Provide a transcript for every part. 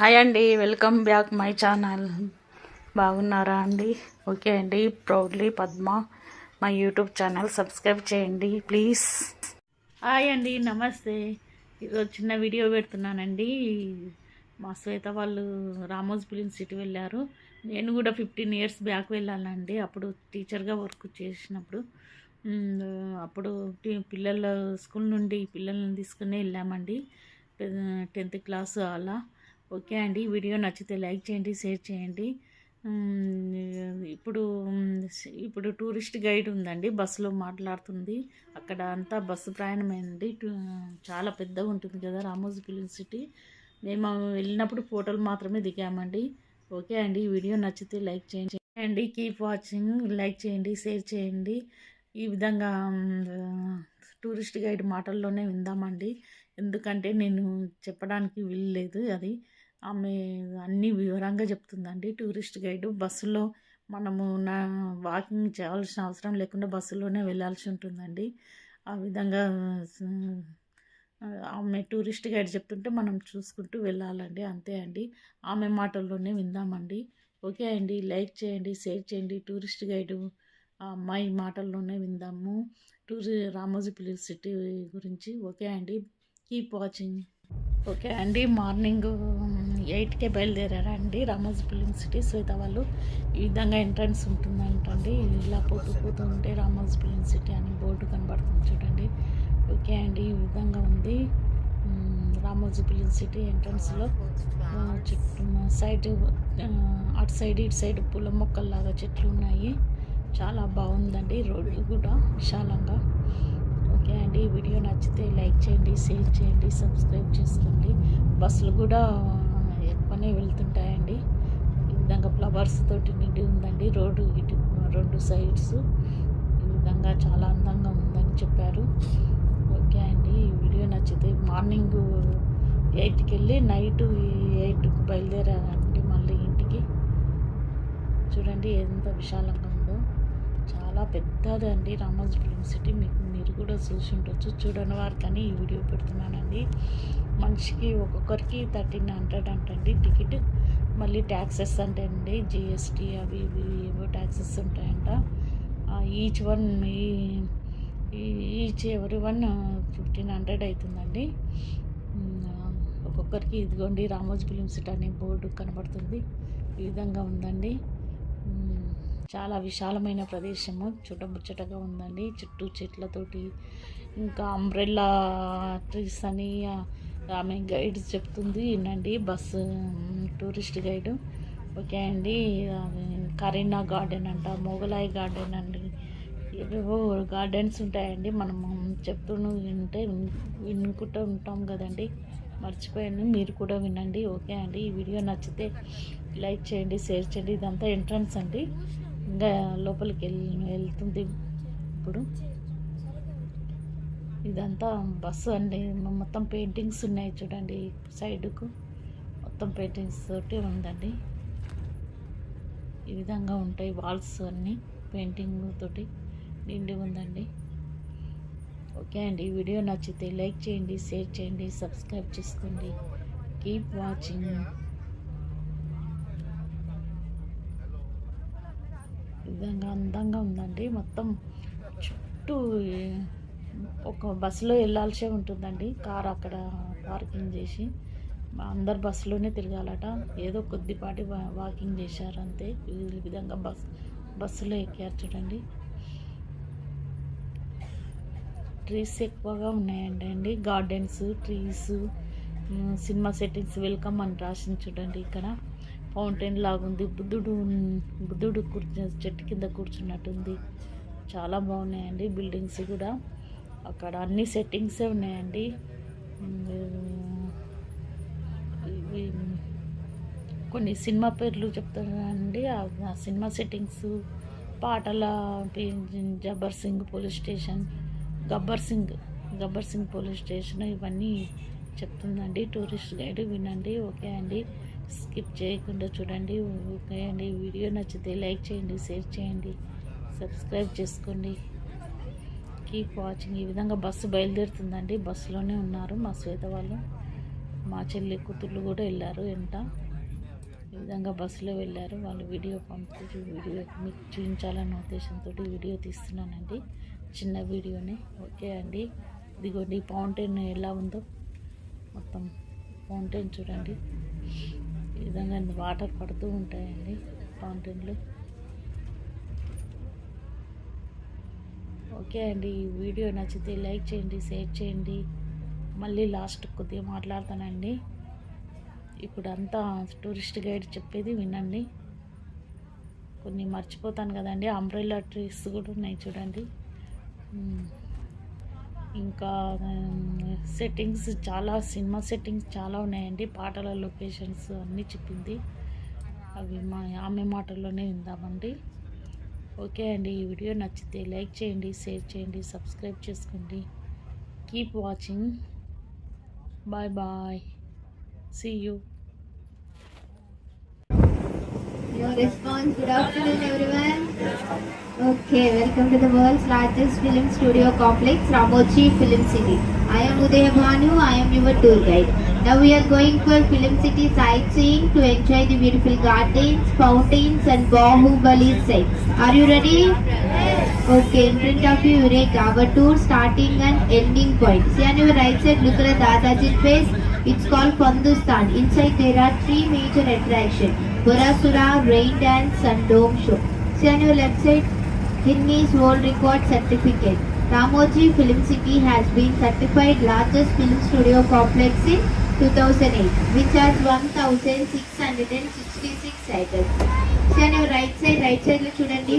Hi అండి welcome back my channel. బాగున్నారా అండి? ఓకే అండి ప్రౌడ్లీ పద్మ మా యూట్యూబ్ ఛానల్. సబ్స్క్రైబ్ చేయండి ప్లీజ్. హాయ్ అండి నమస్తే. ఈరోజు చిన్న వీడియో పెడుతున్నానండి. మా శ్వేత వాళ్ళు రామోజ్ ఫిలిం సిటీ వెళ్ళారు. నేను కూడా ఫిఫ్టీన్ ఇయర్స్ బ్యాక్ వెళ్ళాలండి. అప్పుడు టీచర్గా వర్క్ చేసినప్పుడు. అప్పుడు పిల్లల స్కూల్ నుండి పిల్లల్ని తీసుకుని వెళ్ళామండి. టెన్త్ క్లాస్ అలా. ఓకే అండి. వీడియో నచ్చితే లైక్ చేయండి షేర్ చేయండి. ఇప్పుడు ఇప్పుడు టూరిస్ట్ గైడ్ ఉందండి. బస్సులో మాట్లాడుతుంది. అక్కడ అంతా బస్సు ప్రయాణమైంది చాలా పెద్దగా ఉంటుంది కదా రామోజీ ఫిలిం సిటీ. మేము వెళ్ళినప్పుడు ఫోటోలు మాత్రమే దిగామండి. ఓకే అండి. వీడియో నచ్చితే లైక్ చేయండి అండి కీప్ వాచింగ్ లైక్ చేయండి షేర్ చేయండి. ఈ విధంగా టూరిస్ట్ గైడ్ మాటల్లోనే విందామండి. ఎందుకంటే నేను చెప్పడానికి వీల్లేదు అది. ఆమె అన్నీ వివరంగా చెప్తుందండి. టూరిస్ట్ గైడ్ బస్సులో మనము నా వాకింగ్ చేయాల్సిన అవసరం లేకుండా బస్సులోనే వెళ్ళాల్సి ఉంటుందండి. ఆ విధంగా ఆమె టూరిస్ట్ గైడ్ చెప్తుంటే మనం చూసుకుంటూ వెళ్ళాలండి. అంతే అండి. ఆమె మాటల్లోనే విందామండి. ఓకే అండి. లైక్ చేయండి షేర్ చేయండి. టూరిస్ట్ గైడు ఆ అమ్మాయి మాటల్లోనే విందాము. టూరి రామోజీ పిల్లి సిటీ గురించి. ఓకే అండి. Keep watching. ఓకే అండి. మార్నింగ్ ఎయిట్కే బయలుదేరారా అండి రామోజీ ఫిలిం సిటీ శ్వేత వాళ్ళు. ఈ విధంగా ఎంట్రన్స్ ఉంటుందంటండి. ఇలా పోతూ పోతూ ఉంటే రామోజీ ఫిలిం సిటీ అని బోర్డు కనబడుతుంది చూడండి. ఓకే అండి ఈ విధంగా ఉంది. రామోజీ ఫిలిం సిటీ ఎంట్రన్స్లో. చుట్టూ సైడ్ అటు సైడ్ ఇటు సైడ్ పూల మొక్కల్లాగా చెట్లు ఉన్నాయి. చాలా బాగుందండి. రోడ్లు కూడా విశాలంగా. ఓకే అండి ఈ వీడియో నచ్చితే లైక్ చేయండి షేర్ చేయండి సబ్స్క్రైబ్ చేసుకోండి. బస్సులు కూడా పక్కనే వెళ్తుంటాయండి. ఈ విధంగా ఫ్లవర్స్ తోటి నిండి ఉందండి. రోడ్డు ఇటు రెండు సైడ్స్ ఈ విధంగా చాలా అందంగా ఉందని చెప్పారు. ఓకే అండి. ఈ వీడియో నచ్చితే మార్నింగ్ ఎయిట్కి వెళ్ళి నైట్ ఎయిట్కి బయలుదేరారండి మళ్ళీ ఇంటికి. చూడండి ఎంత విశాలంగా ఉందో. చాలా పెద్దదండి రామోజీ ఫిలిం సిటీ మీకు మీరు కూడా చూసి ఉండొచ్చు. చూడని వారికని ఈ వీడియో పెడుతున్నానండి. మనిషికి ఒక్కొక్కరికి థర్టీన్ హండ్రెడ్ అంటండి. టికెట్ మళ్ళీ ట్యాక్సెస్ అంటే అండి జిఎస్టీ అవి ఇవి ఏవో ట్యాక్సెస్ ఉంటాయంట. Each one each every one fifteen hundred అవుతుందండి ఒక్కొక్కరికి ఇదిగోండి రామోజీ ఫిలిం సిటీ అనే బోర్డు కనబడుతుంది. ఈ విధంగా ఉందండి. చాలా విశాలమైన ప్రదేశము. చుట్టముచ్చటగా ఉందండి. చుట్టూ చెట్లతోటి ఇంకా అంబ్రెల్లా ట్రీస్ అని ఆమె గైడ్ చెప్తుంది. వినండి బస్సు టూరిస్ట్ గైడ్ ఓకే అండి. కరీనా గార్డెన్ అంట మొగలాయి గార్డెన్ అండి. ఏవేవో గార్డెన్స్ ఉంటాయండి. మనము చెప్తూనే వింటే విన్- వినుకుంటూ ఉంటాం కదండి. మర్చిపోయాను. మీరు కూడా వినండి. ఓకే అండి. ఈ వీడియో నచ్చితే లైక్ చేయండి షేర్ చేయండి. ఇదంతా ఎంట్రన్స్ అండి. ఇంకా లోపలికి వెళ్తుంది ఇప్పుడు ఇదంతా బస్సు అండి. మొత్తం పెయింటింగ్స్ ఉన్నాయి చూడండి సైడ్కు. మొత్తం పెయింటింగ్స్ తోటి ఉందండి. ఈ విధంగా ఉంటాయి వాల్స్ అన్నీ పెయింటింగ్ తోటి నిండి ఉందండి. ఓకే అండి. ఈ వీడియో నచ్చితే లైక్ చేయండి షేర్ చేయండి సబ్స్క్రైబ్ చేసుకోండి. కీప్ వాచింగ్ ఈ విధంగా అందంగా ఉందండి. మొత్తం చుట్టూ ఒక బస్సులో వెళ్ళాల్సే ఉంటుందండి. కార్ అక్కడ పార్కింగ్ చేసి అందరు బస్సులోనే తిరగాలట. ఏదో కొద్దిపాటి వా- వాకింగ్ చేశారంతే. ఈ విధంగా బస్ బస్సులో ఎక్కారు చూడండి. ట్రీస్ ఎక్కువగా ఉన్నాయండి అండి. Gardens trees cinema settings welcome అని రాసింది చూడండి ఇక్కడ. ఫౌంటైన్ లాగుంది. బుద్ధుడు బుద్ధుడు కూర్చు చెట్టు కింద కూర్చున్నట్టుంది. చాలా బాగున్నాయండి బిల్డింగ్స్ కూడా. అక్కడ అన్ని సెట్టింగ్సే ఉన్నాయండి. కొన్ని సినిమా పేర్లు చెప్తానండి ఆ సినిమా సెట్టింగ్స్ పాటల Jabbar Singh police station Gabbar Singh Gabbar Singh police station ఇవన్నీ చెప్తుందండి. టూరిస్ట్ గైడ్ వినండి. ఓకే అండి. స్కిప్ చేయకుండా చూడండి. ఓకే అండి వీడియో నచ్చితే లైక్ చేయండి షేర్ చేయండి సబ్స్క్రైబ్ చేసుకోండి. Keep watching. ఈ విధంగా బస్సు బయలుదేరుతుందండి. బస్సులోనే ఉన్నారు మా శ్వేత వాళ్ళు. మా చెల్లి కూతుళ్ళు కూడా వెళ్ళారు ఎంత ఈ విధంగా బస్సులో వెళ్ళారు. వాళ్ళు వీడియో పంపించి వీడియో మీకు చూపించాలన్న ఉద్దేశంతో వీడియో తీస్తున్నానండి. చిన్న వీడియోనే. ఓకే అండి. ఇదిగోండి ఫౌంటైన్ ఎలా ఉందో. మొత్తం ఫౌంటైన్ చూడండి. ఈ విధంగా వాటర్ పడుతూ ఉంటాయండి ఫౌంటైన్లు. ఓకే అండి ఈ వీడియో నచ్చితే లైక్ చేయండి షేర్ చేయండి. మళ్ళీ లాస్ట్ కొద్దిగా మాట్లాడతానండి. ఇప్పుడు అంతా టూరిస్ట్ గైడ్ చెప్పేది వినండి. కొన్ని మర్చిపోతాను కదండి అంబ్రెల్లా ట్రీస్ కూడా ఉన్నాయి చూడండి. ఇంకా సెట్టింగ్స్ చాలా సినిమా సెట్టింగ్స్ చాలా ఉన్నాయండి. పాటల లొకేషన్స్ అన్నీ చెప్పింది. అవి మా ఆమె మాటల్లోనే విందామండి. ఓకే అండి ఈ వీడియో నచ్చితే లైక్ చేయండి షేర్ చేయండి సబ్స్క్రైబ్ చేసుకోండి. Keep watching bye bye see you Your response. Good afternoon, everyone. Okay, welcome to the world's largest film studio complex, Ramochi Film City. I am Uday Bhanu. I am your tour guide. Now we are going for Film City sightseeing to enjoy the beautiful gardens, fountains, and Bahubali sites. Are you ready? Okay, in front of you, Eureka, our tour starting and ending point. See on your right side, look at the Dadaji face. It's called Pandustan. Inside there are three major attractions. Burasura, Rain Dance and Dome Show. See on your left side, Guinness World Record Certificate. Ramoji Film City has been certified largest film studio complex in 2008, which has 1,666 titles. See on your right side, right side లో చూడండి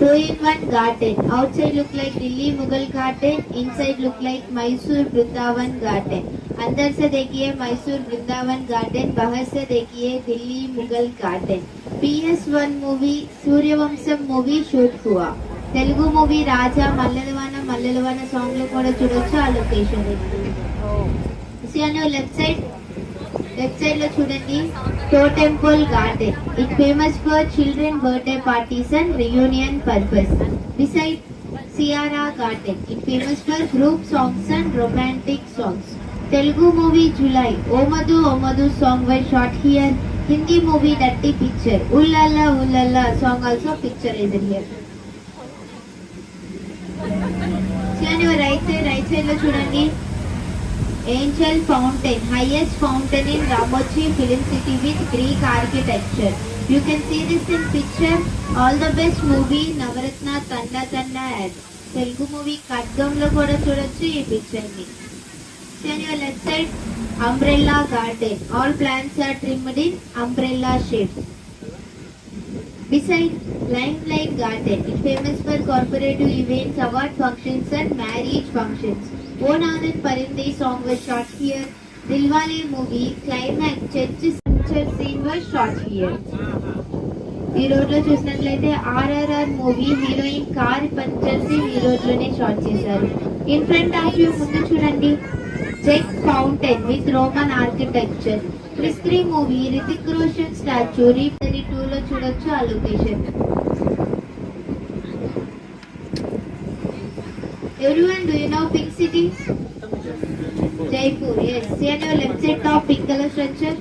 Two in one garden. Outside look like Delhi Mughal garden. Inside look like Mysore Vrindavan garden. अंदर से देखिए Mysore Vrindavan garden बाहर से देखिए Delhi Mughal garden P S one movie Suryavamsam movie shoot హువా Telugu movie రాజా మల్లెలవాన మల్లెలవాన song లో కూడా చూడొచ్చు ఆ location left side left side లో చూడండి to temple garden it famous for children birthday parties and reunion purpose beside Sierra garden it famous for group songs and romantic songs Telugu movie Julayi ఓమదు ఓమదు song why short here Hindi movie డట్టి picture ooh la la ooh la la song also picture is here right side right సైడ్లో చూడండి angel fountain highest fountain in Ramoji film city with Greek architecture you can see this in picture all the best movie Navratna తండ తండ add Telugu movie ఖడ్గంలో కూడా చూడొచ్చు ఈ picture ని your left side umbrella garden all plants are trimmed in umbrella shape Beside Limelight Garden, it's famous for corporative events, award functions and marriage functions. O Nandan Parinde song was shot here. Dilwale movie climax church picture scene was shot here. ఈ road లో చూసినట్లయితే RRR movie heroine car puncture scene ఈ రోడ్లోనే shot చేశారు in front of you ముందు చూడండి check fountain with Roman architecture క్రిస్క్రీ movie Hrithik Roshan statue రీపరి two లో చూడొచ్చు ఆ location Everyone, do you know Pink City? Jaipur, yes. See on your left side top pink color structure?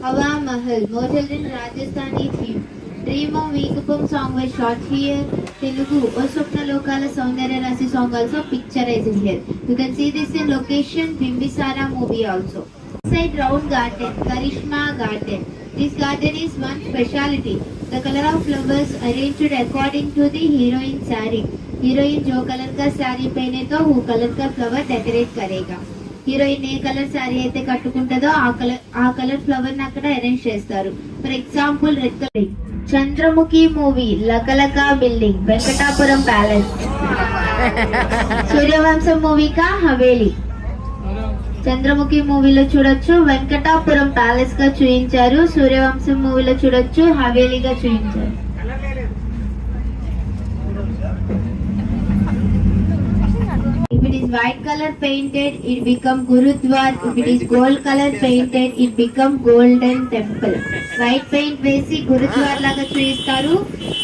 Hawa Mahal, modeled in Rajasthani theme. Dream of Veekupam song was shot here. Telugu, O Swapna Lokala Saundarya Rasi song also picturized here. You can see this in location Bimbisara movie also. Inside round garden, Karishma garden. This garden is one speciality. The color of flowers arranged according to the heroine saree. Heroine जो colour का साड़ी पहने तो वो colour का flower decorate करेगा heroine ఏ colour sari అయితే కట్టుకుంటుందో ఆ కలర్ ఆ కలర్ ఫ్లవర్ ని అక్కడ అరేంజ్ చేస్తారు for example red colour Chandramukhi movie లకలక building Venkatapuram palace. Sooryavansham movie కా హవేలీ. చంద్రముఖి మూవీలో చూడొచ్చు వెంకటాపురం ప్యాలెస్గా చూపించారు సూర్యవంశం మూవీలో చూడొచ్చు హవేలీగా చూపించారు If it is is white color painted, it become Gurudwar. If it is gold color painted, it become golden temple. White paint వేసి గురుద్వార్ లాగా చూపిస్తారు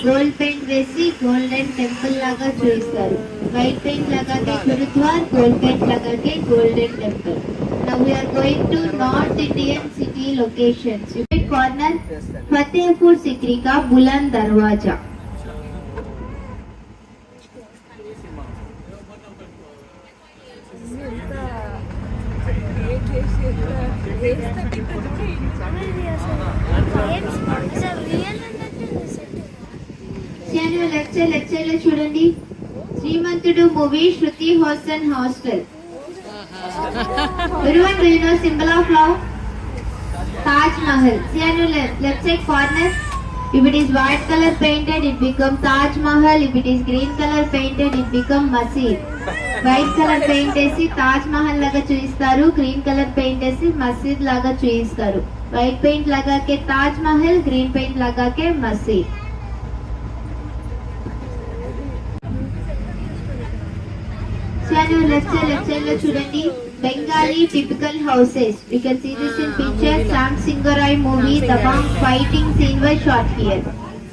గోల్డ్ పెయింట్ వేసి గోల్డెన్ టెంపుల్ లాగా చూపిస్తారు వైట్ పెయింట్ లాగాకే gurdwara gold paint లాగాకే Golden Temple Now we are going to North Indian city locations. Right corner, Fatehpur Sikri ka Buland Darwaja. Lecture లెక్చర్లో చూడండి Srimanthudu movie Shruti Haasan hostel Everyone do you know symbol of love? Taj Mahal. See on your left, left side corner. If it is white color painted, it become Taj Mahal. If it is green color painted, it become Masjid. White colour paint వేసి తాజ్ మహల్ లాగా చూపిస్తారు green colour paint వేసి మసీద్ లాగా చూపిస్తారు white paint లాగాకే Taj Mahal green paint లాగాకే మసీద్. Channel left side, left లో చూడండి. Bengali typical houses. You can see this in picture Shyam Singha Roy movie Dabangg fighting scene why shot here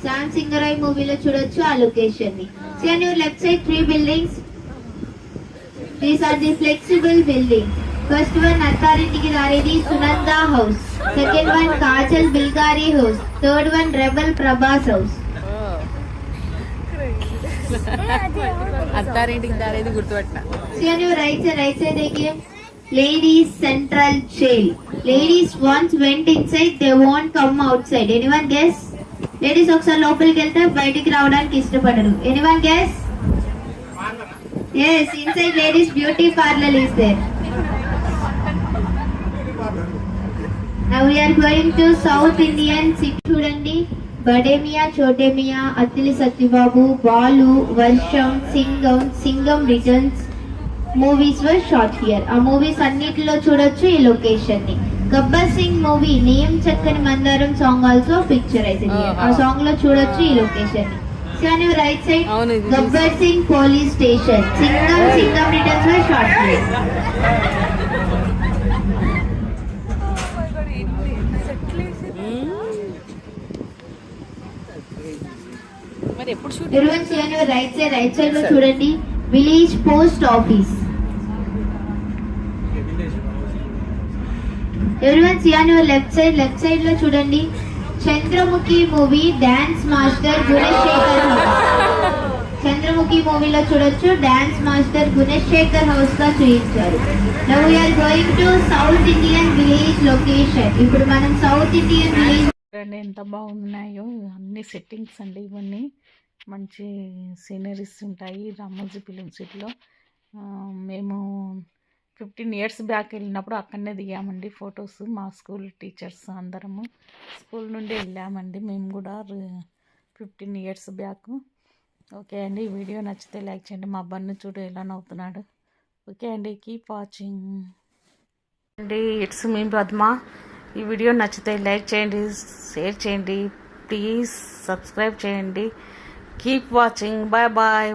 Shyam Singha Roy మూవీలో చూడొచ్చు ఆ లొకేషన్ని. See left side three buildings these are the flexible building first one Attarintiki Daredi Sunanda house second one Kajal బిల్గారి house third one rebel Prabhas house Attarintiki Daredi గుర్తుపట్టిన right side, right side again. Ladies Central Jail. Ladies once went inside, they won't come outside. Anyone guess? Ladies ఒకసారి లోపలికి వెళ్తే బయటికి రావడానికి ఇష్టపడరు anyone guess yes inside ladies beauty parlour is there now we're going to south Indian city చూడండి. Bade Miyan Chote Miyan Athili Sattibabu Balu Varsham Singam Singam returns movies were shot here ఆ movies అన్నిటిలో చూడొచ్చు ఈ లొకేషన్ని. Gabbar Singh movie name చక్కని మందారం song also picturise ఆ సాంగ్లో చూడొచ్చు ఈ లొకేషన్ని. Right side Gabbar Singh police station Singam Singam returns were షార్ట్లో చూడండి. Village post office everyone cyan left side left సైడ్లో చూడండి. Chandramukhi movie dance master Gunasekhar house. Chandramukhi మూవీలో చూడొచ్చు డాన్స్ మాస్టర్ గుణశేఖర్ హౌస్గా చూపించారు. Now you're going to South Indian village location ఇప్పుడు మనం సౌత్ ఇండియన్ విలేజ్ చూడండి ఎంత బాగున్నాయో అన్ని సెట్టింగ్స్ అండి ఇవన్నీ. మంచి సీనరీస్ ఉంటాయి రామోజీ ఫిలిం సిటీలో మేము ఫిఫ్టీన్ ఇయర్స్ బ్యాక్ వెళ్ళినప్పుడు అక్కడనే దిగామండి ఫొటోస్ మా స్కూల్ టీచర్స్ అందరము. స్కూల్ నుండి వెళ్ళామండి మేము కూడా ఫిఫ్టీన్ ఇయర్స్ బ్యాక్. ఓకే అండి ఈ వీడియో నచ్చితే లైక్ చేయండి. మా అబ్బాయిని చూడు ఎలా నవ్వుతున్నాడు. ఓకే అండి కీప్ వాచింగ్ అండి ఇట్స్ మీ పద్మ. ఈ వీడియో నచ్చితే లైక్ చేయండి షేర్ చేయండి. ప్లీజ్ సబ్స్క్రైబ్ చేయండి. Keep watching bye bye